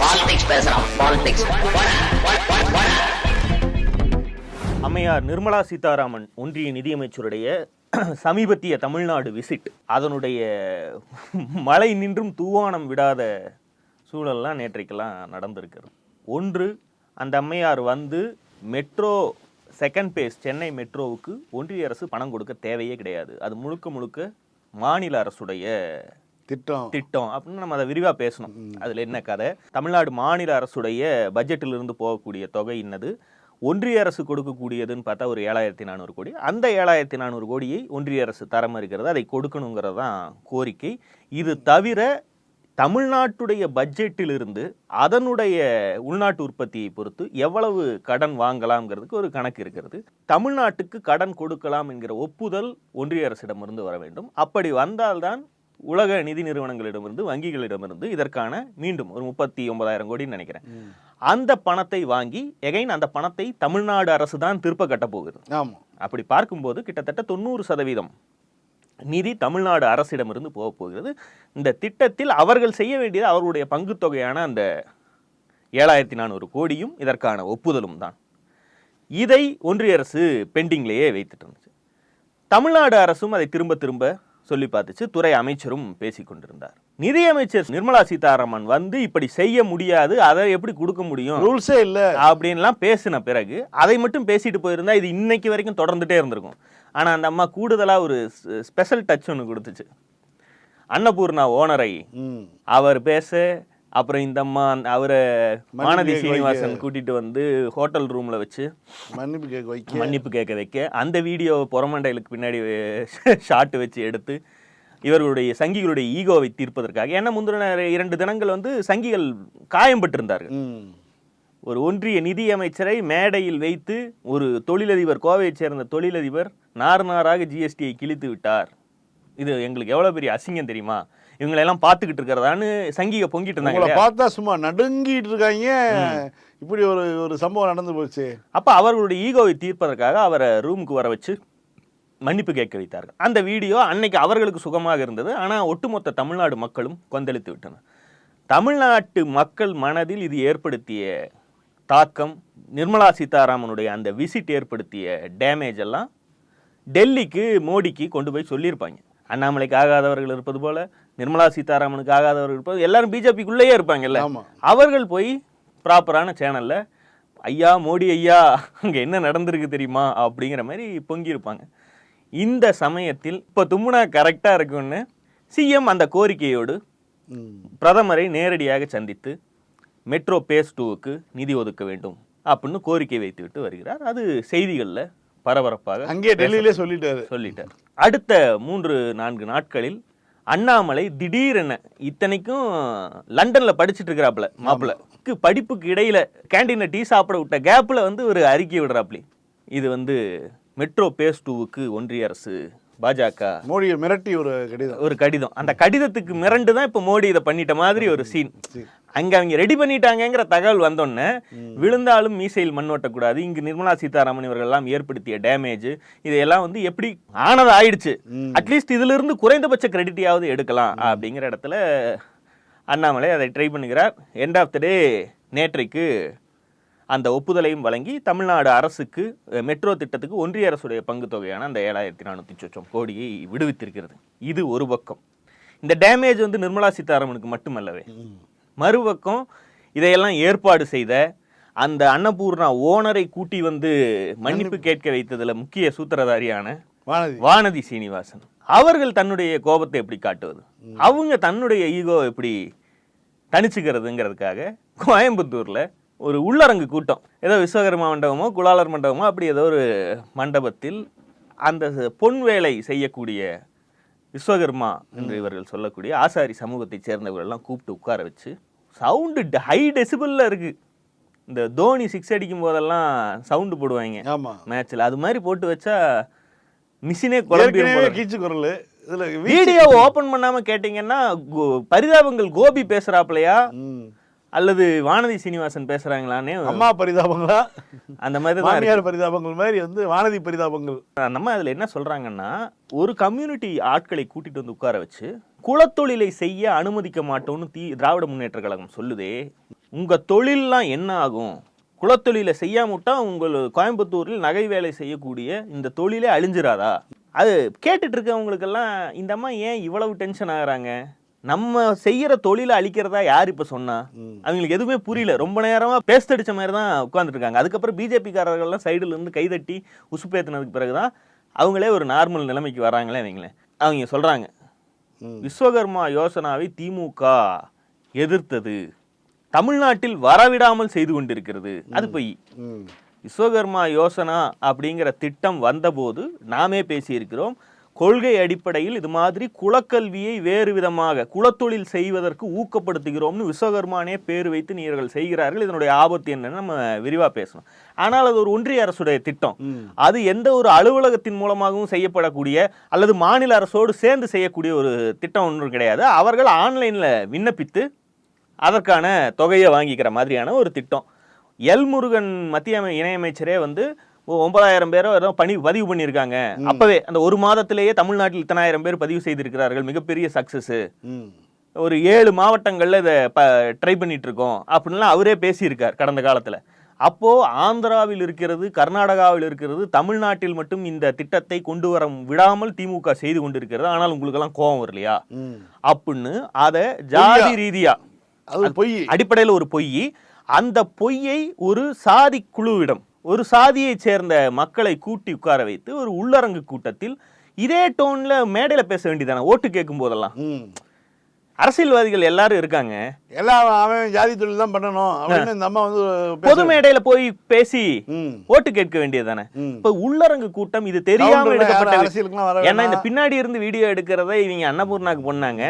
Politics பேசுறான் politics அம்மையார் நிர்மலா சீதாராமன் ஒன்றிய நிதியமைச்சருடைய சமீபத்திய தமிழ்நாடு விசிட் அதனுடைய மழை நின்றும் தூவானம் விடாத சூழல்லாம் நேற்றைக்கெல்லாம் நடந்திருக்கிறது. ஒன்று அந்த அம்மையார் வந்து மெட்ரோ செகண்ட் பேஸ் சென்னை மெட்ரோவுக்கு ஒன்றிய அரசு பணம் கொடுக்க தேவையே கிடையாது. அது முழுக்க முழுக்க மாநில அரசுடைய திட்டம். திட்டம் அப்படின்னு நம்ம அதை விரிவாக பேசணும். அதில் என்ன கதை? தமிழ்நாடு மாநில அரசுடைய பட்ஜெட்டில் இருந்து போகக்கூடிய தொகை என்னது? ஒன்றிய அரசு கொடுக்கக்கூடியதுன்னு பார்த்தா ஒரு ஏழாயிரத்தி நானூறு கோடி. அந்த ஏழாயிரத்தி நானூறு கோடியை ஒன்றிய அரசு தரம் இருக்கிறது அதை கொடுக்கணுங்கிறது தான் கோரிக்கை. இது தவிர தமிழ்நாட்டுடைய பட்ஜெட்டிலிருந்து அதனுடைய உள்நாட்டு உற்பத்தியை பொறுத்து எவ்வளவு கடன் வாங்கலாம்ங்கிறதுக்கு ஒரு கணக்கு இருக்கிறது. தமிழ்நாட்டுக்கு கடன் கொடுக்கலாம் என்கிற ஒப்புதல் ஒன்றிய அரசிடமிருந்து வர வேண்டும். அப்படி வந்தால்தான் உலக நிதி நிறுவனங்களிடமிருந்து வங்கிகளிடமிருந்து இதற்கான மீண்டும் ஒரு முப்பத்தி ஒன்பதாயிரம் கோடின்னு நினைக்கிறேன். அந்த பணத்தை வாங்கி எகைன் அந்த பணத்தை தமிழ்நாடு அரசு தான் திருப்ப கட்டப் போகுது. ஆமா. அப்படி பார்க்கும்போது கிட்டத்தட்ட தொண்ணூறு சதவீதம் நிதி தமிழ்நாடு அரசிடமிருந்து போக போகிறது. இந்த திட்டத்தில் அவர்கள் செய்ய வேண்டியது அவர்களுடைய பங்குத் தொகையான அந்த ஏழாயிரத்தி நானூறு கோடியும் இதற்கான ஒப்புதலும் தான். இதை ஒன்றிய அரசு பெண்டிங்லேயே வைத்துட்டு இருந்துச்சு. தமிழ்நாடு அரசும் அதை திரும்ப திரும்ப சொல்லி பார்த்துச்சு. துறை அமைச்சரும் பேசிக் கொண்டிருந்தார். நிதியமைச்சர் நிர்மலா சீதாராமன் வந்து இப்படி செய்ய முடியாது அதை எப்படி கொடுக்க முடியும் ரூல்ஸே இல்ல. அப்படின்லாம் பேசின பிறகு அதை மட்டும் பேசிட்டு போயிருந்தா இது இன்னைக்கு வரைக்கும் தொடர்ந்துட்டே இருந்திருக்கும். ஆனா அந்த அம்மா கூடுதலா ஒரு ஸ்பெஷல் டச் ஒன்று கொடுத்துச்சு. அன்னபூர்ணா ஓனரை அவர் பேச அப்புறம் இந்த அம்மா அவரை கேட்க சீனிவாசன் கூட்டிட்டு வந்து ஹோட்டல் ரூம்ல வச்சு மன்னிப்பு கேட்க வைக்க. மன்னிப்பு கேட்க வைக்க. அந்த வீடியோ புறமண்டைகளுக்கு பின்னாடி ஷாட் வச்சு எடுத்து இவர்களுடைய சங்கிகளுடைய ஈகோவை தீர்ப்பதற்காக. ஏன்னா முந்தின இரண்டு தினங்கள் வந்து சங்கிகள் காயம்பட்டிருந்தார்கள். ஒரு ஒன்றிய நிதி அமைச்சரை மேடையில் வைத்து ஒரு தொழிலதிபர் கோவையைச் சேர்ந்த தொழிலதிபர் நார் நாராக ஜிஎஸ்டியை கிழித்து விட்டார். இது எங்களுக்கு எவ்வளவு பெரிய அசிங்கம் தெரியுமா? இவங்களெல்லாம் பார்த்துக்கிட்டு இருக்கிறதான்னு சங்கிக பொங்கிட்டு இருந்தாங்க? பார்த்தா சும்மா நடுங்கிட்டு இருக்காங்க. இப்படி ஒரு ஒரு சம்பவம் நடந்து போச்சு. அப்ப அவர்களுடைய ஈகோவை தீர்ப்பதற்காக அவரை ரூமுக்கு வர வச்சு மன்னிப்பு கேட்க வைத்தார்கள். அந்த வீடியோ அன்னைக்கு அவர்களுக்கு சுகமாக இருந்தது. ஆனா ஒட்டுமொத்த தமிழ்நாடு மக்களும் கொந்தளித்து விட்டனர். தமிழ்நாட்டு மக்கள் மனதில் இது ஏற்படுத்திய தாக்கம் நிர்மலா சீதாராமனுடைய அந்த விசிட் ஏற்படுத்திய டேமேஜ் எல்லாம் டெல்லிக்கு மோடிக்கு கொண்டு போய் சொல்லியிருப்பாங்க. அண்ணாமலைக்கு ஆகாதவர்கள் இருப்பது போல நிர்மலா சீதாராமனுக்கு ஆகாதவர்கள் இருப்பது எல்லாரும் பிஜேபிக்குள்ளேயே இருப்பாங்கல்ல. அவர்கள் போய் ப்ராப்பரான சேனல்ல ஐயா மோடி ஐயா அங்க என்ன நடந்திருக்கு தெரியுமா? அப்படிங்கிற மாதிரி பொங்கியிருப்பாங்க. இந்த சமயத்தில் இப்போ தும்முனா கரெக்டாக இருக்குன்னு சிஎம் அந்த கோரிக்கையோடு பிரதமரை நேரடியாக சந்தித்து மெட்ரோ பேஸ் டூவுக்கு நிதி ஒதுக்க வேண்டும் அப்படின்னு கோரிக்கை வைத்துவிட்டு வருகிறார். அது செய்திகளில் பரபரப்பாக அங்கேயே டெல்லியிலே சொல்லிட்டாரு. சொல்லிட்டார். அடுத்த மூன்று நான்கு நாட்களில் அண்ணாமலை திடீரென இத்தனைக்கும் லண்டன்ல படிச்சிட்டு இருக்கிறாப்புல மாப்பிள்ள படிப்புக்கு இடையில கேண்டீன்ல டீ சாப்பிட விட்ட கேப்ல வந்து ஒரு அறிக்கை விடுறாப்லி இது வந்து மெட்ரோ பேஸ் டூவுக்கு ஒன்றிய அரசு பாஜக மோடியை மிரட்டி ஒரு கடிதம். ஒரு கடிதம். அந்த கடிதத்துக்கு மிரண்டு தான் இப்போ மோடி இதை பண்ணிட்ட மாதிரி ஒரு சீன். அங்க அவங்க ரெடி பண்ணிட்டாங்கங்கிற தகவல் வந்தோடனே விழுந்தாலும் மீசையில் மண் ஓட்டக்கூடாது. இங்கு நிர்மலா சீதாராமன் இவர்கள் எல்லாம் ஏற்படுத்திய டேமேஜ் இதையெல்லாம் வந்து எப்படி ஆனது ஆயிடுச்சு. அட்லீஸ்ட் இதுல இருந்து குறைந்தபட்ச கிரெடிட்டையாவது எடுக்கலாம் அப்படிங்கிற இடத்துல அண்ணாமலை அதை ட்ரை பண்ணுகிறார். எண்ட் ஆஃப் த டே நேற்றைக்கு அந்த ஒப்புதலையும் வழங்கி தமிழ்நாடு அரசுக்கு மெட்ரோ திட்டத்துக்கு ஒன்றிய அரசுடைய பங்கு தொகையான அந்த ஏழாயிரத்தி நானூற்றி சொச்சம் கோடியை விடுவித்திருக்கிறது. இது ஒரு பக்கம். இந்த டேமேஜ் வந்து நிர்மலா சீதாராமனுக்கு மட்டுமல்லவே. மறுபக்கம் இதையெல்லாம் ஏற்பாடு செய்த அந்த அன்னபூர்ணா ஓனரை கூட்டி வந்து மன்னிப்பு கேட்க வைத்ததுல முக்கிய சூத்திரதாரியான வானதி. வானதி சீனிவாசன். அவர்கள் தன்னுடைய கோபத்தை எப்படி காட்டுவது? அவங்க தன்னுடைய ஈகோ எப்படி தணிச்சுக்கிறதுங்கிறதுக்காக கோயம்புத்தூர்ல ஒரு உள்ளரங்கு கூட்டம். ஏதோ விஸ்வகர்மா மண்டபமோ குலாலர் மண்டபமோ அப்படி ஏதோ ஒரு மண்டபத்தில் அந்த பொன் வேலை செய்யக்கூடிய விஸ்வகர்மா என்று இவர்கள் சொல்லக்கூடிய ஆசாரி சமூகத்தைச் சேர்ந்தவர்கள் எல்லாம் கூப்பிட்டு உட்கார வச்சு சவுண்டு ஹை டெசிபிளில் இருக்கு. இந்த தோனி சிக்ஸ் அடிக்கும் போதெல்லாம் சவுண்டு போடுவாங்க. ஆமா. மேட்ச்ல அது மாதிரி போட்டு வச்சா மிஷினே. கீச்சு குரல். இதுல வீடியோ ஓபன் பண்ணாம கேட்டீங்கன்னா பரிதாபங்கள் கோபி பேசுறாப்லையா? ம். அல்லது வானதி சீனிவாசன் பேசுறாங்களான்னு அம்மா பரிதாபங்களா? அந்த மாதிரி. மாமியார் பரிதாபங்கள் மாதிரி வந்து வானதி பரிதாபங்கள். நம்ம அதுல என்ன சொல்றாங்கன்னா ஒரு கம்யூனிட்டி ஆட்களை கூட்டிட்டு வந்து உட்கார வச்சு குலத்தொழிலை செய்ய அனுமதிக்க மாட்டோம்னு தீ திராவிட முன்னேற்ற கழகம் சொல்லுதே உங்க தொழில்லாம் என்ன ஆகும்? குலத்தொழிலை செய்யாம விட்டா உங்கள் கோயம்புத்தூரில் நகை வேலை செய்யக்கூடிய இந்த தொழிலே அழிஞ்சிராதா? அது கேட்டுட்டு இருக்கவங்களுக்கெல்லாம் இந்த அம்மா ஏன் இவ்வளவு டென்ஷன் ஆகுறாங்க? நம்ம செய்யற தொழிலை அழிக்கிறதா யார் இப்ப சொன்னா? அவங்களுக்கு எதுவுமே புரியல. ரொம்ப நேரமா பேஸ்தடிச்ச மாதிரி தான் உட்கார்ந்துட்டு இருக்காங்க அதுக்கப்புறம் பிஜேபி காரர்கள்லாம் சைடுல இருந்து கைதட்டி உசுப்பேத்தினதுக்கு பிறகுதான் அவங்களே ஒரு நார்மல் நிலைமைக்கு வராங்களே அவங்களே அவங்க சொல்றாங்க. விஸ்வகர்மா யோசனாவை திமுக எதிர்த்தது. தமிழ்நாட்டில் வரவிடாமல் செய்து கொண்டிருக்கிறது. அது பொய். விஸ்வகர்மா யோசனா அப்படிங்கிற திட்டம் வந்தபோது நாமே பேசியிருக்கிறோம். கொள்கை அடிப்படையில் இது மாதிரி குலக்கல்வியை வேறு விதமாக குலத்தொழில் செய்வதற்கு ஊக்கப்படுத்துகிறோம்னு விஸ்வகர்மானே பேர் வைத்து நீர்கள் செய்கிறார்கள். இதனுடைய ஆபத்து என்னன்னு நம்ம விரிவா பேசணும். ஆனால் அது ஒரு ஒன்றிய அரசுடைய திட்டம். அது எந்த ஒரு அலுவலகத்தின் மூலமாகவும் செய்யப்படக்கூடிய அல்லது மாநில அரசோடு சேர்ந்து செய்யக்கூடிய ஒரு திட்டம் ஒன்றும் கிடையாது. அவர்கள் ஆன்லைன்ல விண்ணப்பித்து அதற்கான தொகையை வாங்கிக்கிற மாதிரியான ஒரு திட்டம். எல் முருகன் மத்திய இணையமைச்சரே வந்து ஒன்பதாயிரம் பேரோ ஏதோ பணி பதிவு பண்ணியிருக்காங்க. அப்பவே அந்த ஒரு மாதத்திலேயே தமிழ்நாட்டில் இத்தனாயிரம் பேர் பதிவு செய்திருக்கிறார்கள். மிகப்பெரிய சக்சஸ். ஒரு ஏழு மாவட்டங்கள்ல இதை ப ட்ரை பண்ணிட்டு இருக்கோம் அப்படின்லாம் அவரே பேசியிருக்கார் கடந்த காலத்துல. அப்போ ஆந்திராவில் இருக்கிறது கர்நாடகாவில் இருக்கிறது தமிழ்நாட்டில் மட்டும் இந்த திட்டத்தை கொண்டு வர விடாமல் திமுக செய்து கொண்டிருக்கிறது. ஆனால் உங்களுக்கெல்லாம் கோபம் வரலையா. அப்படின்னு அதை ஜாதி ரீதியா பொய். அடிப்படையில் ஒரு பொய். அந்த பொய்யை ஒரு சாதி குழுவிடம் ஒரு சாதியைச் சேர்ந்த மக்களை கூட்டி உட்கார வைத்து ஒரு உள்ளரங்கு கூட்டத்தில் இதே டோன்ல மேடையில பேச வேண்டியதானே ஓட்டு கேட்கும் போதெல்லாம். ம். அரசியல்வாதிகள் எல்லாரும் இருக்காங்க. எல்லாம் அவன் ஜாதி தொழில் தான் பண்ணணும் அப்படின்னு இந்த அம்மா வந்து பொது மேடையில போய் பேசி ம். ஓட்டு கேட்க வேண்டியதானே. இப்ப உள்ளரங்கு கூட்டம் இது தெரியாம எடுக்கப்பட்ட ஏன்னா இந்த. பின்னாடி இருந்து வீடியோ எடுக்கிறத இவங்க அன்னபூர்ணாக்கு பண்ணாங்க.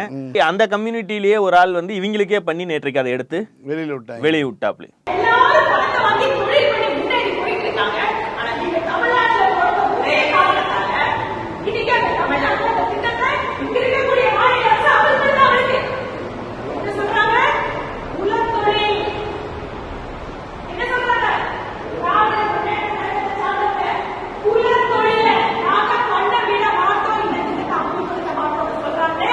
அந்த கம்யூனிட்டிலேயே ஒரு ஆள் வந்து இவங்களுக்கே பண்ணி நேற்றைக்கு அதை எடுத்து வெளியில விட்டாங்க. வெளியே விட்டாப்ல எல்லாரும் பணத்தை வாங்கி தொழில் பண்ணி முன்னேறி போயிட்டு இருக்காங்க ஆனா நீங்க தமிழ்நாட்டுல போட்ட ஒரே காரணத்தால இன்னைக்கு அந்த தமிழ்நாட்டுல அந்த திட்டத்தை இங்க இருக்கக்கூடிய மாநில அரசு அவர்கள் தான் இருக்கு என்ன சொல்றாங்க உலகத்தொழில் என்ன சொல்றாங்க திராவிட முன்னேற்ற கழகத்தை சார்ந்தவங்க உலகத்தொழில நாங்க பண்ண விட மாட்டோம் இந்த திட்டத்தை அமுல்படுத்த மாட்டோம்னு சொல்றாங்க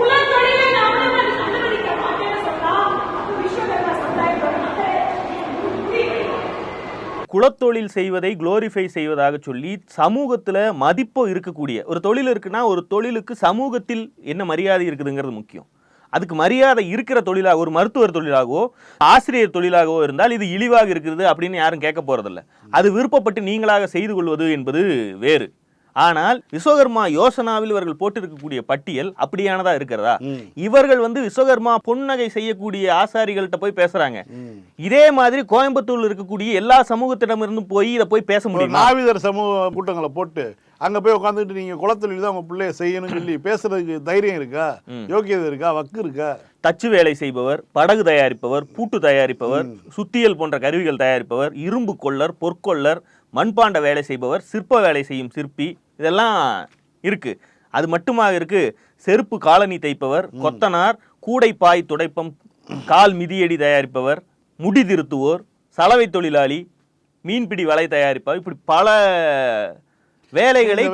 உலகத்தொழில நாம அனுமதிக்க மாட்டேன்னு சொன்னா அப்ப விஸ்வகர்மா சமுதாயத்தோட மக்கள் முடிவு வைக்கணும். தொழில் செய்வதை குளோரிஃபை செய்வதாக சொல்லி சமூகத்தில் மதிப்போ இருக்கக்கூடிய ஒரு தொழில் இருக்குன்னா ஒரு தொழிலுக்கு சமூகத்தில் என்ன மரியாதை இருக்குதுங்கிறது முக்கியம். அதுக்கு மரியாதை இருக்கிற தொழிலாக ஒரு மருத்துவர் தொழிலாகவோ ஆசிரியர் தொழிலாகவோ இருந்தால் இது இழிவாக இருக்கிறது அப்படின்னு யாரும் கேட்க போகிறதில்ல அது விருப்பப்பட்டு நீங்களாக செய்து கொள்வது என்பது வேறு. ஆனால் விஸ்வகர்மா யோசனாவில் இவர்கள் போட்டிருக்கக்கூடிய பட்டியல் அப்படியானதா இருக்கிறதா. இவர்கள் வந்து விஸ்வகர்மா பொன்னகை செய்யக்கூடிய ஆசாரிகள்கிட்ட போய் பேசுறாங்க. இதே மாதிரி கோயம்புத்தூர்ல இருக்கக்கூடிய எல்லா சமூகத்திடமிருந்தும் போய் இதை போய் பேச முடியுமா? நாவிதர் சமூக கூட்டங்களை போட்டு அங்க போய் உட்காந்துட்டு நீங்க குளத்தொழில் தான் உங்க பிள்ளைய செய்யணும்னு சொல்லி பேசுறதுக்கு தைரியம் இருக்கா? யோக்கியதை இருக்கா? வக்கு இருக்கா? தச்சு வேலை செய்பவர் படகு தயாரிப்பவர் பூட்டு தயாரிப்பவர் சுத்தியல் போன்ற கருவிகள் தயாரிப்பவர் இரும்பு கொள்ளர் பொற்கொள்ளர் மண்பாண்ட வேலை செய்பவர் சிற்ப வேலை செய்யும் சிற்பி இதெல்லாம் இருக்கு. அது மட்டுமாக இருக்கு. செருப்பு காலனி தைப்பவர் கொத்தனார் கூடைப்பாய் துடைப்பம் கால் மிதியடி தயாரிப்பவர் முடி திருத்துவோர் சலவை தொழிலாளி மீன்பிடி வலை தயாரிப்பவர். இப்படி பல வேலைகளை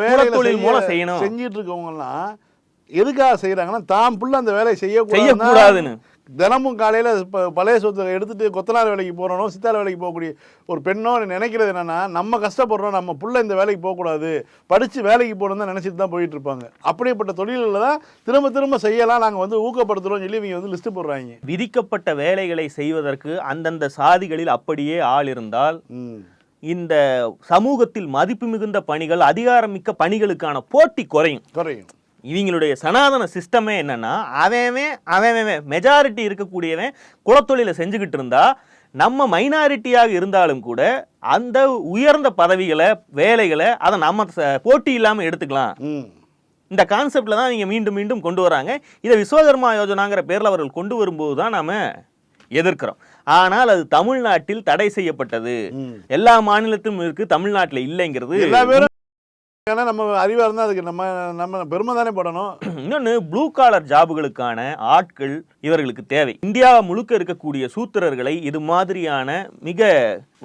செய்ய- மூலம் செய்யணும். செஞ்சிட்டு இருக்கவங்க எல்லாம் எதுக்காக செய்யறாங்கன்னா தான் புள்ள அந்த வேலையை செய்யக்கூடாதுன்னா, செய்யக்கூடாதுன்னு. தினமும் காலையில ப- பழைய சொத்தை எடுத்துட்டு கொத்தனார் வேலைக்கு போறனோ சித்தார் வேலைக்கு போகக்கூடிய ஒரு பெண்ணோ நினைக்கிறது என்னன்னா நம்ம கஷ்டப்படுறோம் நம்ம புள்ள இந்த வேலைக்கு போகக்கூடாது படிச்சு வேலைக்கு போகணும் தான் நினைச்சிட்டு தான் போயிட்டு இருப்பாங்க. அப்படிப்பட்ட தொழில்களில் தான் திரும்ப திரும்ப செய்யலாம் நாங்க வந்து ஊக்கப்படுத்துறோம் சொல்லி இவங்க வந்து லிஸ்ட் போடுறாங்க. விதிக்கப்பட்ட வேலைகளை செய்வதற்கு அந்தந்த சாதிகளில் அப்படியே ஆள் இருந்தால். இந்த சமூகத்தில் மதிப்பு மிகுந்த பணிகள் அதிகாரமிக்க பணிகளுக்கான போட்டி குறையும். குறையும். இவங்களுடைய சனாதன சிஸ்டமே என்னன்னா அவன் அவன் மெஜாரிட்டி இருக்கக்கூடியவன் குலத்தொழிலை செஞ்சுக்கிட்டு இருந்தா நம்ம மைனாரிட்டியாக இருந்தாலும் கூட அந்த உயர்ந்த பதவிகளை வேலைகளை அதை நம்ம போட்டி இல்லாமல் எடுத்துக்கலாம். இந்த கான்செப்ட்ல தான் இவங்க மீண்டும் மீண்டும் கொண்டு வராங்க. இதை விஸ்வகர்மா யோஜனாங்கிற பேர்ல அவர்கள் கொண்டு வரும்போது தான் நாம எதிர்க்கிறோம். ஆனால் அது தமிழ்நாட்டில் தடை செய்யப்பட்டது. எல்லா மாநிலத்திலும் இருக்கு தமிழ்நாட்டில் இல்லைங்கிறது ஏன்னா நம்ம அறிவா இருந்தா அதுக்கு நம்ம நம்ம பெருமை தானே படணும். இன்னொன்னு ப்ளூ காலர் ஜாபுகளுக்கான ஆட்கள் இவர்களுக்கு தேவை. இந்தியா முழுக்க இருக்கக்கூடிய சூத்திரர்களை இது மாதிரியான மிக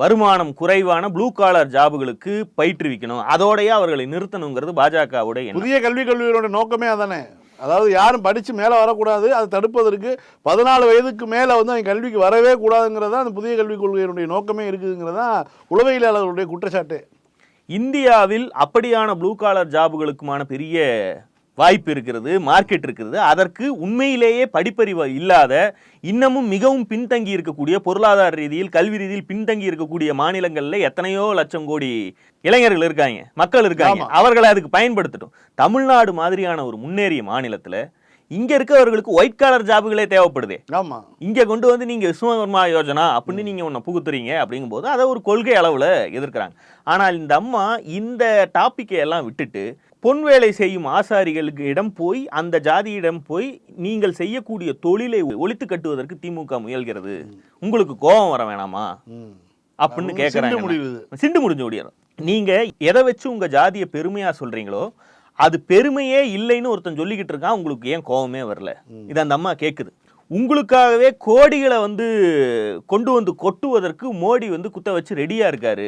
வருமானம் குறைவான ப்ளூ காலர் ஜாபுகளுக்கு பயிற்றுவிக்கணும். அதோடய அவர்களை நிறுத்தணுங்கிறது பாஜகவுடைய புதிய கல்விக் கல்லூரியோட நோக்கமே அதானே. அதாவது யாரும் படித்து மேலே வரக்கூடாது அதை தடுப்பதற்கு பதினாலு வயதுக்கு மேலே வந்து அவங்க கல்விக்கு வரவே கூடாதுங்கிறது தான் அந்த புதிய கல்விக் கொள்கையினுடைய நோக்கமே இருக்குதுங்கிறது உளவியலாளர்களுடைய குற்றச்சாட்டு. இந்தியாவில் அப்படியான ப்ளூ காலர் ஜாபுகளுக்குமான பெரிய வாய்ப்பு இருக்கிறது மார்க்கெட் இருக்கிறது. அதற்கு உண்மையிலேயே படிப்பறிவு இல்லாத இன்னமும் மிகவும் பின்தங்கி இருக்கக்கூடிய பொருளாதார ரீதியில் கல்வி ரீதியில் பின்தங்கி இருக்கக்கூடிய மாநிலங்கள்ல எத்தனையோ லட்சம் கோடி இளைஞர்கள் இருக்காங்க மக்கள் இருக்காங்க. அவர்களை அதுக்கு பயன்படுத்தட்டும். தமிழ்நாடு மாதிரியான ஒரு முன்னேறிய மாநிலத்துல இங்க இருக்கவர்களுக்கு ஒயிட் காலர் ஜாபுகளே தேவைப்படுதே. ஆமாம் இங்க கொண்டு வந்து நீங்க விஸ்வகர்மா யோஜனா அப்படின்னு நீங்க ஒன்ன புகுத்துறீங்க அப்படிங்கும்போது அதை ஒரு கொள்கை அளவுல எதிர்க்கிறாங்க. ஆனால் இந்த அம்மா இந்த டாபிக்கை எல்லாம் விட்டுட்டு பொன் வேலை செய்யும் ஆசாரிகளுக்கு இடம் போய் அந்த ஜாதியிடம் போய் நீங்கள் செய்யக்கூடிய தொழிலை ஒழித்து கட்டுவதற்கு திமுக முயல்கிறது. உங்களுக்கு கோபம் வர வேணாமா? அப்படின்னு கேட்கறாங்க. சிண்டு முடிஞ்சு முடியும் நீங்க எதை வச்சு உங்க ஜாதியை பெருமையா சொல்றீங்களோ அது பெருமையே இல்லைன்னு ஒருத்தன் சொல்லிக்கிட்டு இருக்கான் உங்களுக்கு ஏன் கோவமே வரல? இது அந்த அம்மா கேக்குது. உங்களுக்காகவே கோடிகளை வந்து கொண்டு வந்து கொட்டுவதற்கு மோடி வந்து குத்த வச்சு ரெடியா இருக்காரு.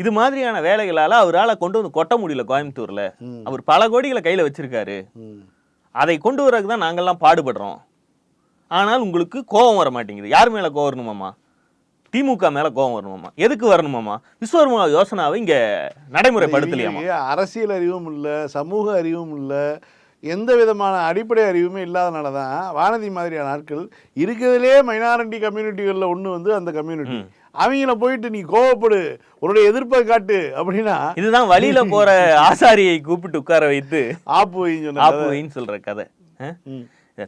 இது மாதிரியான வேலைகளால அவரால கொண்டு வந்து கொட்ட முடியல கோயம்புத்தூர்ல. அவர் பல கோடிகளை கையில வச்சிருக்காரு. அதை கொண்டு வரதுக்கு தான் நாங்கெல்லாம் பாடுபடுறோம். ஆனால் உங்களுக்கு கோபம் வர மாட்டேங்குது யார் மேல கோவம் திமுக மேல கோபம் வரணுமாமா எதுக்கு வரணுமாமா விஸ்வகர்மா யோசனாவை இங்க நடைமுறைப்படுத்தலையாமா அரசியல் அறிவும் இல்லை சமூக அறிவும் இல்லை எந்த விதமான அடிப்படை அறிவுமே இல்லாதனால தான் வானதி மாதிரியான ஆட்கள் இருக்கிறதுலே மைனாரிட்டி கம்யூனிட்டிகளில் ஒன்று வந்து அந்த கம்யூனிட்டி அவங்கள போயிட்டு நீ கோவப்படு உன்னுடைய எதிர்ப்பை காட்டு அப்படின்னா இதுதான் வழியில போற ஆசாரியை கூப்பிட்டு உட்கார வைத்து ஆப்பு. ஆப்புவைன்னு சொல்ற கதை.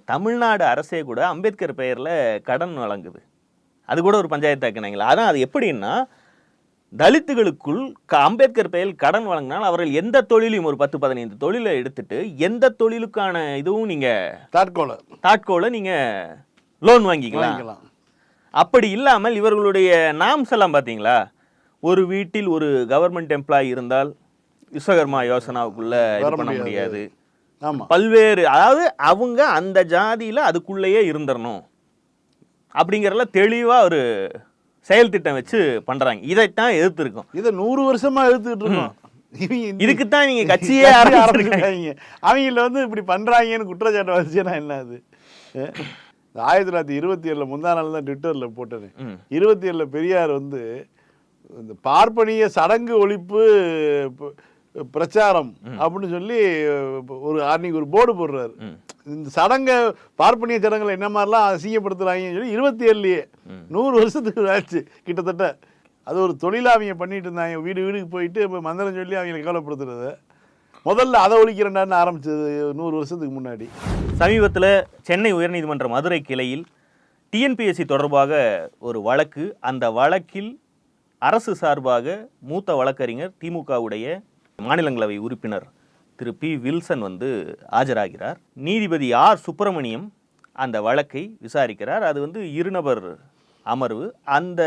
தமிழ்நாடு அரசே கூட அம்பேத்கர் பெயர்ல கடன் வழங்குது. அது கூட ஒரு பஞ்சாயத்து ஆக்கினாங்களா அதான் அது எப்படின்னா தலித்துகளுக்குள் க- அம்பேத்கர் பெயரில் கடன் வழங்கினால் அவர்கள் எந்த தொழிலையும் ஒரு பத்து பதினைந்து தொழிலை எடுத்துட்டு எந்த தொழிலுக்கான இதுவும் நீங்க தாட்கோலை தாட்கோல நீங்க லோன் வாங்கிக்கலாம். அப்படி இல்லாமல் இவர்களுடைய நாம்ஸ் எல்லாம் பார்த்தீங்களா? ஒரு வீட்டில் ஒரு கவர்மெண்ட் எம்ப்ளாயி இருந்தால் விஸ்வகர்மா யோசனாவுக்குள்ள இது பண்ண முடியாது. பல்வேறு அதாவது அவங்க அந்த ஜாதியில அதுக்குள்ளேயே இருந்துடணும் அப்படிங்கறதுல தெளிவா ஒரு செயல் திட்டம் வச்சு பண்றாங்க. இதைத்தான் எதிர்த்திருக்கோம். இதை நூறு வருஷமா எடுத்துக்கிட்டு இருக்கோம். இவங்க இந்த- இதுக்குத்தான் நீங்க கட்சியே கட்சி ஆரம்பிச்சிருக்காங்க. அவங்கள வந்து இப்படி பண்றாங்கன்னு குற்றச்சாட்டு வச்சுன்னா என்ன அது? ஆயிரத்தி தொள்ளாயிரத்தி இருபத்தி ஏழுல முந்தா நாள் தான் ட்விட்டரில் போட்டேன். ம். இருபத்தி ஏழுல பெரியார் வந்து இந்த பார்ப்பனிய சடங்கு ஒழிப்பு பிரச்சாரம் அப்படின்னு சொல்லி ஒரு அன்னைக்கு ஒரு போர்டு போடுறாரு. இந்த சடங்கை பார்ப்பனிய சடங்குல என்ன மாதிரிலாம் அசிங்கப்படுத்துறாங்கன்னு சொல்லி இருபத்தி ஏழுலேயே நூறு வருஷத்துக்கு ஆச்சு. கிட்டத்தட்ட அது ஒரு தொழிலாக அவங்க பண்ணிட்டு இருந்தாங்க. வீடு வீடுக்கு போயிட்டு இப்போ மந்திரம் சொல்லி அவங்களை கவலைப்படுத்துறது. முதல்ல அதை ஒழிக்கிறேன்டான்னு ஆரம்பிச்சது நூறு வருஷத்துக்கு முன்னாடி. சமீபத்தில் சென்னை உயர்நீதிமன்ற மதுரை கிளையில் டிஎன்பிஎஸ்சி தொடர்பாக ஒரு வழக்கு. அந்த வழக்கில் அரசு சார்பாக மூத்த வழக்கறிஞர் திமுகவுடைய மாநிலங்களவை உறுப்பினர் திரு பி வில்சன் வந்து ஆஜராகிறார். நீதிபதி ஆர் சுப்பிரமணியம் அந்த வழக்கை விசாரிக்கிறார். அது வந்து இருநபர் அமர்வு. அந்த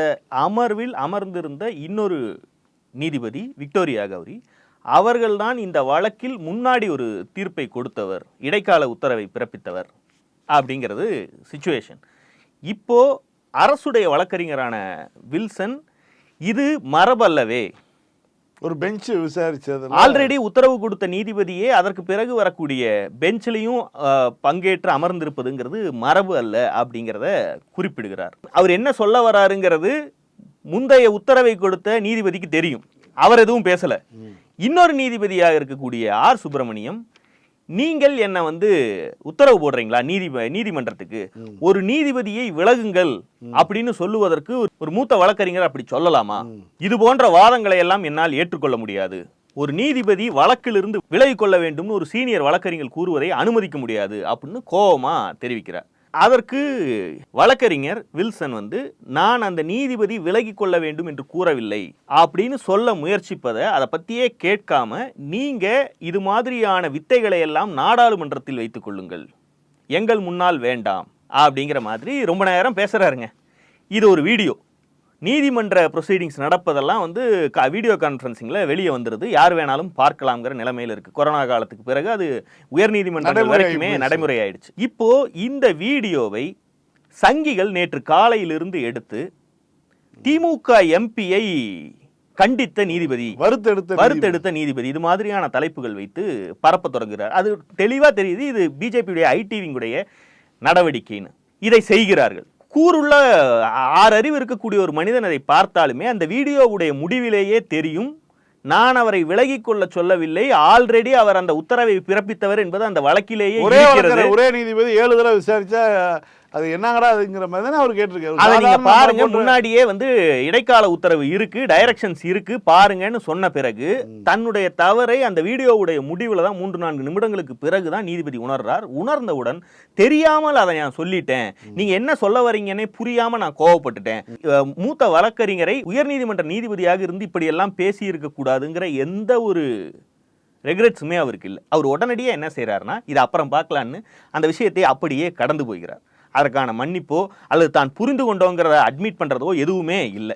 அமர்வில் அமர்ந்திருந்த இன்னொரு நீதிபதி விக்டோரியா கௌரி அவர்கள்தான் இந்த வழக்கில் முன்னாடி ஒரு தீர்ப்பை கொடுத்தவர் இடைக்கால உத்தரவை பிறப்பித்தவர் அப்படிங்கிறது சுச்சுவேஷன் இப்போ அரசுடைய வழக்கறிஞரான வில்சன் இது மரபல்லவே ஒரு பெஞ்ச் விசாரிச்சது ஆல்ரெடி உத்தரவு கொடுத்த நீதிபதியே அதற்கு பிறகு வரக்கூடிய பெஞ்சிலையும் பங்கேற்று அமர்ந்திருப்பதுங்கிறது மரபு அல்ல அப்படிங்கிறத குறிப்பிடுகிறார். அவர் என்ன சொல்ல வராருங்கிறது முந்தைய உத்தரவை கொடுத்த நீதிபதிக்கு தெரியும். அவர் எதுவும் பேசல. இன்னொரு நீதிபதியாக இருக்கக்கூடிய ஆர் சுப்பிரமணியம் நீங்கள் என்ன வந்து உத்தரவு போடுறீங்களா? நீதி நீதிமன்றத்துக்கு. ஒரு நீதிபதியை விலகுங்கள் அப்படின்னு சொல்லுவதற்கு ஒரு- மூத்த வழக்கறிஞர் அப்படி சொல்லலாமா? இது போன்ற வாதங்களை எல்லாம் என்னால் ஏற்றுக்கொள்ள முடியாது. ஒரு நீதிபதி வழக்கிலிருந்து விலகிக் கொள்ள வேண்டும்னு ஒரு சீனியர் வழக்கறிஞர் கூறுவதை அனுமதிக்க முடியாது அப்படின்னு கோபமா தெரிவிக்கிறார். அதற்கு வழக்கறிஞர் வில்சன் வந்து நான் அந்த நீதிபதி விலகி கொள்ள வேண்டும் என்று கூறவில்லை அப்படின்னு சொல்ல முயற்சிப்பதை அதை பற்றியே கேட்காம நீங்கள் இது மாதிரியான வித்தைகளை எல்லாம் நாடாளுமன்றத்தில் வைத்துக் கொள்ளுங்கள். எங்கள் முன்னால் வேண்டாம். அப்படிங்கிற மாதிரி ரொம்ப நேரம் பேசுகிறாருங்க இது ஒரு வீடியோ. நீதிமன்ற ப்ரொசீடிங்ஸ் நடப்பதெல்லாம் வந்து க- வீடியோ கான்ஃபரன்சிங்கில் வெளியே வந்துருது. யார் வேணாலும் பார்க்கலாம்ங்கிற நிலைமையில் இருக்கு. கொரோனா காலத்துக்கு பிறகு அது உயர்நீதிமன்றங்கள் நடைமுறை வரைக்குமே. நடைமுறை ஆயிடுச்சு இப்போ இந்த வீடியோவை சங்கிகள் நேற்று காலையிலிருந்து எடுத்து திமுக எம்பியை கண்டித்த நீதிபதி வறுத்தெடுத்த வறுத்தெடுத்த நீதிபதி இது மாதிரியான தலைப்புகள் வைத்து பரப்ப தொடங்குகிறார் அது தெளிவா தெரியுது இது பிஜேபியுடைய ஐடிவிங்குடைய நடவடிக்கைன்னு. இதை செய்கிறார்கள். கூறுள்ள ஆறு அறிவு இருக்கக்கூடிய ஒரு மனிதன் அதை பார்த்தாலுமே அந்த வீடியோவுடைய முடிவிலேயே தெரியும். நான் அவரை விலகிக் கொள்ள சொல்லவில்லை. ஆல்ரெடி அவர் அந்த உத்தரவை பிறப்பித்தவர் என்பது அந்த வழக்கிலேயே ஒரே நீதிபதி ஏழு தடவை விசாரிச்சா அது என்னங்கடா அதுங்கிற மாதிரி தானே அவர் கேட்டிருக்காரு. அதை நீங்க பாருங்க முன்னாடியே வந்து இடைக்கால உத்தரவு இருக்கு டைரக்ஷன்ஸ் இருக்கு பாருங்கன்னு சொன்ன பிறகு தன்னுடைய தவறை அந்த வீடியோவுடைய முடிவுல தான் மூன்று நான்கு நிமிடங்களுக்கு பிறகு தான் நீதிபதி உணர்றார். உணர்ந்தவுடன் தெரியாமல் அதை நான் சொல்லிட்டேன். நீங்க என்ன சொல்ல வரீங்கன்னே புரியாம நான் கோவப்பட்டுட்டேன். மூத்த வழக்கறிஞரை உயர்நீதிமன்ற நீதிபதியாக இருந்து இப்படி எல்லாம் பேசி இருக்க கூடாதுங்கிற எந்த ஒரு ரெக்ரெட்ஸுமே அவருக்கு இல்லை. அவர் உடனடியாக என்ன செய்கிறாருன்னா இது அப்புறம் பார்க்கலான்னு அந்த விஷயத்தை அப்படியே கடந்து போகிறார். அதற்கான மன்னிப்போ அல்லது தான் புரிந்து கொண்டோங்கிறத அட்மிட் பண்ணுறதோ எதுவுமே இல்லை.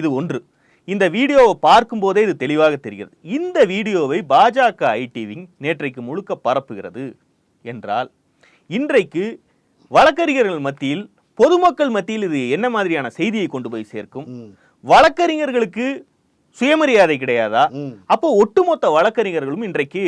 இது ஒன்று. இந்த வீடியோவை பார்க்கும்போதே இது தெளிவாக தெரிகிறது. இந்த வீடியோவை பாஜக ஐடிவிங் நேற்றைக்கு முழுக்க பரப்புகிறது என்றால் இன்றைக்கு வழக்கறிஞர்கள் மத்தியில் பொதுமக்கள் மத்தியில் இது என்ன மாதிரியான செய்தியை கொண்டு போய் சேர்க்கும்? வழக்கறிஞர்களுக்கு சுயமரியாதை கிடையாதா. அப்போ ஒட்டுமொத்த வழக்கறிஞர்களும் இன்றைக்கு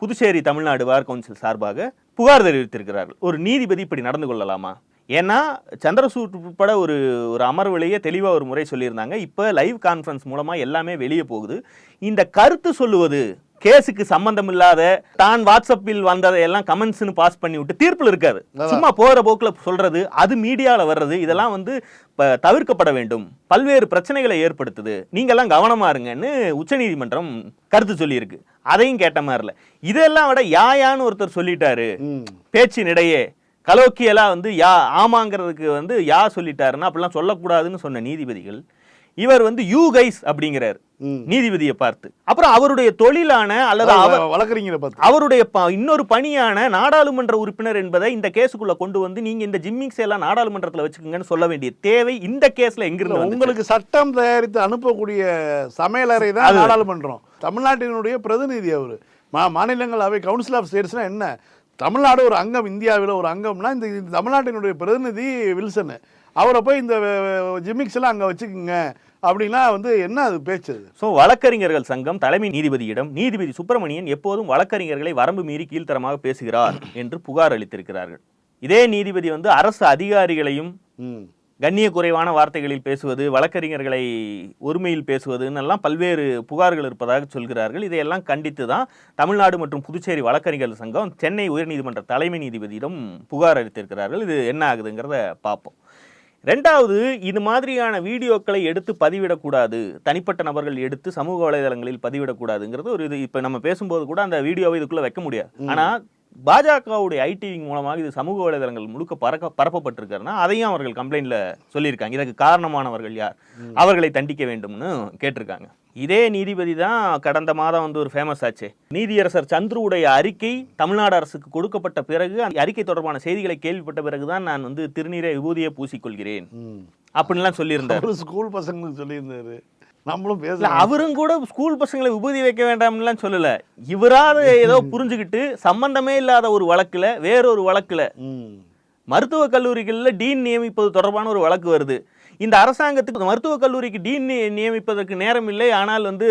புதுச்சேரி தமிழ்நாடு பார் கவுன்சில் சார்பாக புகார் தெரிவித்திருக்கிறார்கள். ஒரு நீதிபதி இப்படி நடந்து கொள்ளலாமா? ஏன்னா சந்திரசூட் உட்பட ஒரு ஒரு அமர்வுலேயே தெளிவாக ஒரு முறை சொல்லியிருந்தாங்க. இப்போ லைவ் கான்ஃபரன்ஸ் மூலமாக எல்லாமே வெளியே போகுது. இந்த கருத்து சொல்லுவது கேஸுக்கு சம்பந்தம் இல்லாத தான் வாட்ஸ்அப்பில் வந்ததை எல்லாம் கமெண்ட்ஸ்னு பாஸ் பண்ணி விட்டு தீர்ப்பில் இருக்காது சும்மா போகிற போக்குல சொல்றது அது மீடியால வர்றது இதெல்லாம் வந்து ப- தவிர்க்கப்பட வேண்டும். பல்வேறு பிரச்சனைகளை ஏற்படுத்துது. நீங்கெல்லாம் கவனமா இருங்கன்னு உச்சநீதிமன்றம் கருத்து சொல்லியிருக்கு. அதையும் கேட்ட மாதிரி இல்ல இதெல்லாம் விட யாயான்னு ஒருத்தர் சொல்லிட்டாரு. பேச்சினிடையே. கலோக்கியலா வந்து யா ஆமாங்கிறதுக்கு வந்து யா சொல்லிட்டாருன்னா அப்படிலாம் சொல்லக்கூடாதுன்னு சொன்ன நீதிபதிகள் இவர் வந்து யூ கைஸ் அப்படிங்கிறார். நீதிபதியை பார்த்து. அப்புறம் அவருடைய தொழிலான அல்லது வழக்கறிஞரை பார்த்து. அவருடைய இன்னொரு பணியான நாடாளுமன்ற உறுப்பினர் என்பதை இந்த கேஸுக்குள்ள கொண்டு வந்து நீங்க இந்த ஜிம்மிங்ஸ் எல்லாம் நாடாளுமன்றத்துல வச்சுக்கோங்கன்னு சொல்ல வேண்டிய தேவை இந்த கேஸ்ல எங்கிருந்து வந்துச்சு? உங்களுக்கு சட்டம் தயாரித்து அனுப்பக்கூடிய சமையலறை தான் நாடாளுமன்றம். தமிழ்நாட்டினுடைய பிரதிநிதி அவர். மா மாநிலங்களவை கவுன்சில் ஆஃப் ஸ்டேட்ஸ்னா என்ன? தமிழ்நாடு ஒரு அங்கம் இந்தியாவில் ஒரு அங்கம்னா இந்த தமிழ்நாட்டினுடைய பிரதிநிதி வில்சன். அவரை போய் இந்த ஜிம்மிக்ஸ் எல்லாம் அங்கே வச்சுக்கோங்க அப்படின்னா வந்து என்ன அது பேச்சு சோ வழக்கறிஞர்கள் சங்கம் தலைமை நீதிபதியிடம் நீதிபதி சுப்பிரமணியன் எப்போதும் வழக்கறிஞர்களை வரம்பு மீறி கீழ்த்தரமாக பேசுகிறார் என்று புகார் அளித்திருக்கிறார்கள். இதே நீதிபதி வந்து அரசு அதிகாரிகளையும் கண்ணிய குறைவான வார்த்தைகளில் பேசுவது வழக்கறிஞர்களை ஒருமையில் பேசுவதுன்னு எல்லாம் பல்வேறு புகார்கள் இருப்பதாக சொல்கிறார்கள். இதையெல்லாம் கண்டித்து தான் தமிழ்நாடு மற்றும் புதுச்சேரி வழக்கறிஞர்கள் சங்கம் சென்னை உயர்நீதிமன்ற தலைமை நீதிபதியிடம் புகார் அளித்திருக்கிறார்கள். இது என்ன ஆகுதுங்கிறத பார்ப்போம். ரெண்டாவது இது மாதிரியான வீடியோக்களை எடுத்து பதிவிடக்கூடாது. தனிப்பட்ட நபர்கள் எடுத்து சமூக வலைதளங்களில் பதிவிடக்கூடாதுங்கிறது ஒரு இது. இப்போ நம்ம பேசும்போது கூட அந்த வீடியோவை இதுக்குள்ள வைக்க முடியாது. ஆனா பாஜகவுடைய ஐடிவிங் மூலமாக இது சமூக வலைதளங்கள் முழுக்க பறக்க பரப்பப்பட்டிருக்காருன்னா அதையும் அவர்கள் கம்ப்ளைண்ட்ல சொல்லியிருக்காங்க. இதற்கு காரணமானவர்கள் யார்? அவர்களை தண்டிக்க வேண்டும்னு கேட்டிருக்காங்க. இதே நீதிபதி தான் கடந்த மாதம் வந்து ஒரு ஃபேமஸ் ஆச்சு. நீதியரசர் சந்துருவுடைய அறிக்கை தமிழ்நாடு அரசுக்கு கொடுக்கப்பட்ட பிறகு அந்த அறிக்கை தொடர்பான செய்திகளை கேள்விப்பட்ட பிறகுதான் நான் வந்து திருநீரை விபூதியை பூசிக்கொள்கிறேன். அப்படின்லாம் சொல்லியிருந்தார். ஸ்கூல் பசங்களுக்கு சொல்லியிருந்தாரு. நம்மளும் பேசலாம் அவரும் கூட ஸ்கூல் பசங்களை விபூதி வைக்க வேண்டாம்னுலாம் சொல்லல. இவராது ஏதோ புரிஞ்சுக்கிட்டு சம்பந்தமே இல்லாத ஒரு வழக்குல வேறொரு வழக்குல மருத்துவக் கல்லூரிகளில் டீன் நியமிப்பது தொடர்பான ஒரு வழக்கு வருது. இந்த அரசாங்கத்துக்கு மருத்துவக் கல்லூரிக்கு டீன் நியமிப்பதற்கு நேரம் இல்லை ஆனால் வந்து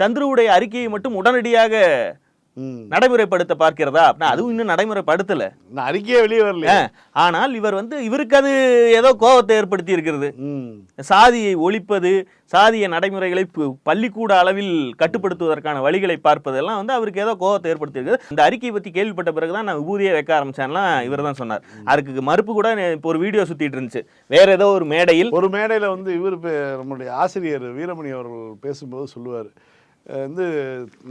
சந்துருவுடைய அறிக்கையை மட்டும் உடனடியாக நடைமுறைப்படுத்த பார்க்கிறதா அப்படின்னா அதுவும் இன்னும் நடைமுறைப்படுத்தல. அறிக்கையே வெளியே வரல ஆனால் இவர் வந்து இவருக்கு அது ஏதோ கோபத்தை ஏற்படுத்தி இருக்கிறது சாதியை ஒழிப்பது சாதிய நடைமுறைகளை பள்ளிக்கூட அளவில் கட்டுப்படுத்துவதற்கான வழிகளை பார்ப்பதெல்லாம் வந்து அவருக்கு ஏதோ கோபத்தை ஏற்படுத்தியிருக்குது இந்த அறிக்கையை பற்றி கேள்விப்பட்ட பிறகுதான் நான் விபூதியை வைக்க ஆரம்பிச்சேன்லாம் இவர் தான் சொன்னார் அதுக்கு மறுப்பு கூட இப்போ ஒரு வீடியோ சுத்திட்டு இருந்துச்சு. வேற ஏதோ ஒரு மேடையில் ஒரு மேடையில் வந்து இவர் நம்மளுடைய ஆசிரியர் வீரமணி அவர்கள் பேசும்போது சொல்லுவார். வந்து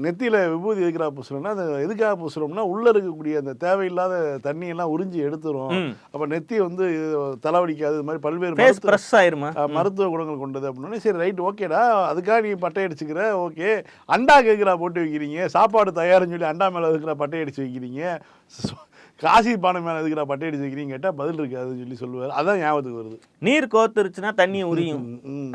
நெத்தியில் விபூதி எதுக்காக பூசுறோம்னா அது எதுக்காக பூசுறோம்னா உள்ளே இருக்கக்கூடிய அந்த தேவையில்லாத தண்ணியெல்லாம் உறிஞ்சி எடுத்துரும். அப்போ நெத்தி வந்து தலைவலிக்காது இது மாதிரி பல்வேறு ப்ரெஸ் ஆயிருமா? மருத்துவ குணங்கள் கொண்டது அப்படின்னு சரி ரைட் ஓகேடா அதுக்காக நீ பட்டை அடிச்சுக்கிற ஓகே. அண்டா கேட்குறா போட்டு வைக்கிறீங்க சாப்பாடு தயாருன்னு சொல்லி அண்டா மேலே இருக்கிற பட்டை அடிச்சு வைக்கிறீங்க. காசி பானை மேலே இருக்கிற பட்டை அடிச்சு வைக்கிறீங்க கேட்டால் பதில் இருக்காதுன்னு சொல்லி சொல்லுவார். அதான் ஞாபகத்துக்கு வருது. நீர் கோத்துருச்சுன்னா தண்ணியை உரியும்.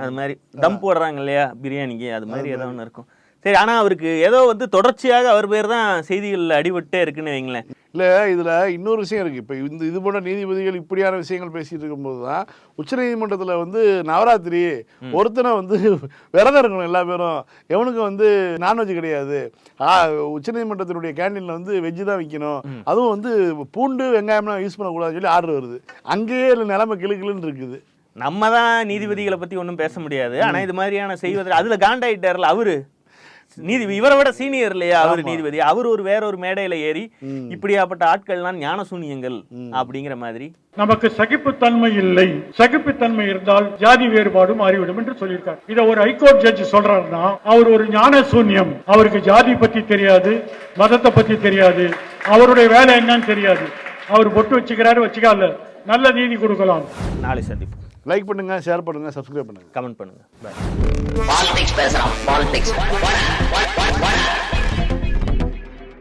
அது மாதிரி தம் போடுறாங்க இல்லையா பிரியாணிக்கு அது மாதிரி ஏதோ ஒன்று இருக்கும். சரி ஆனா அவருக்கு ஏதோ வந்து தொடர்ச்சியாக அவர் பேர் தான் செய்திகள்ல அடிபட்டே இருக்குன்னு வைங்களேன். இல்லை இதில் இன்னொரு விஷயம் இருக்குது இப்போ இந்த இது போன்ற நீதிபதிகள் இப்படியான விஷயங்கள் பேசிட்டு இருக்கும்போது தான் உச்சநீதிமன்றத்தில் வந்து நவராத்திரி ஒருத்தனை வந்து விரதம் இருக்கணும் எல்லா பேரும். எவனுக்கும் வந்து நான்வெஜ் கிடையாது. உச்சநீதிமன்றத்தினுடைய கேண்டீனில் வந்து வெஜ்ஜு தான் விற்கணும் அதுவும் வந்து பூண்டு வெங்காயம்லாம் யூஸ் பண்ணக்கூடாதுன்னு சொல்லி ஆர்டர் வருது. அங்கேயே நிலைமை கிளுக்கிளுன்னு இருக்குது. நம்ம தான் நீதிபதிகளை பத்தி ஒன்றும் பேச முடியாது. ஆனா இது மாதிரியான செய்வதில் அதுல காண்டாயிட்டார்ல அவரு? நீதி இவரை விட சீனியர் இல்லையா அவர் நீதிபதி? அவர் ஒரு வேற ஒரு மேடையில ஏறி இப்படியாப்பட்ட ஆட்கள்லாம் ஞான சூனியங்கள் அப்படிங்கிற மாதிரி. நமக்கு சகிப்புத்தன்மை இல்லை. சகிப்புத்தன்மை இருந்தால் ஜாதி வேறுபாடு மாறிவிடும் என்று சொல்லியிருக்கார். இதை ஒரு ஹைகோர்ட் ஜட்ஜ் சொல்றாருன்னா அவர் ஒரு ஞான சூன்யம். அவருக்கு ஜாதி பத்தி தெரியாது மதத்தை பத்தி தெரியாது. அவருடைய வேலை என்னன்னு தெரியாது. அவர் பொட்டு வச்சுக்கிறாரு வச்சுக்கால நல்ல நீதி கொடுக்கலாம். நாளை சந்திப்போம். லைக் பண்ணுங்க ஷேர் பண்ணுங்க சப்ஸ்கிரைப் பண்ணுங்க. கமெண்ட் பண்ணுங்க. பாலிடிக்ஸ் பேசுறான் பாலிடிக்ஸ்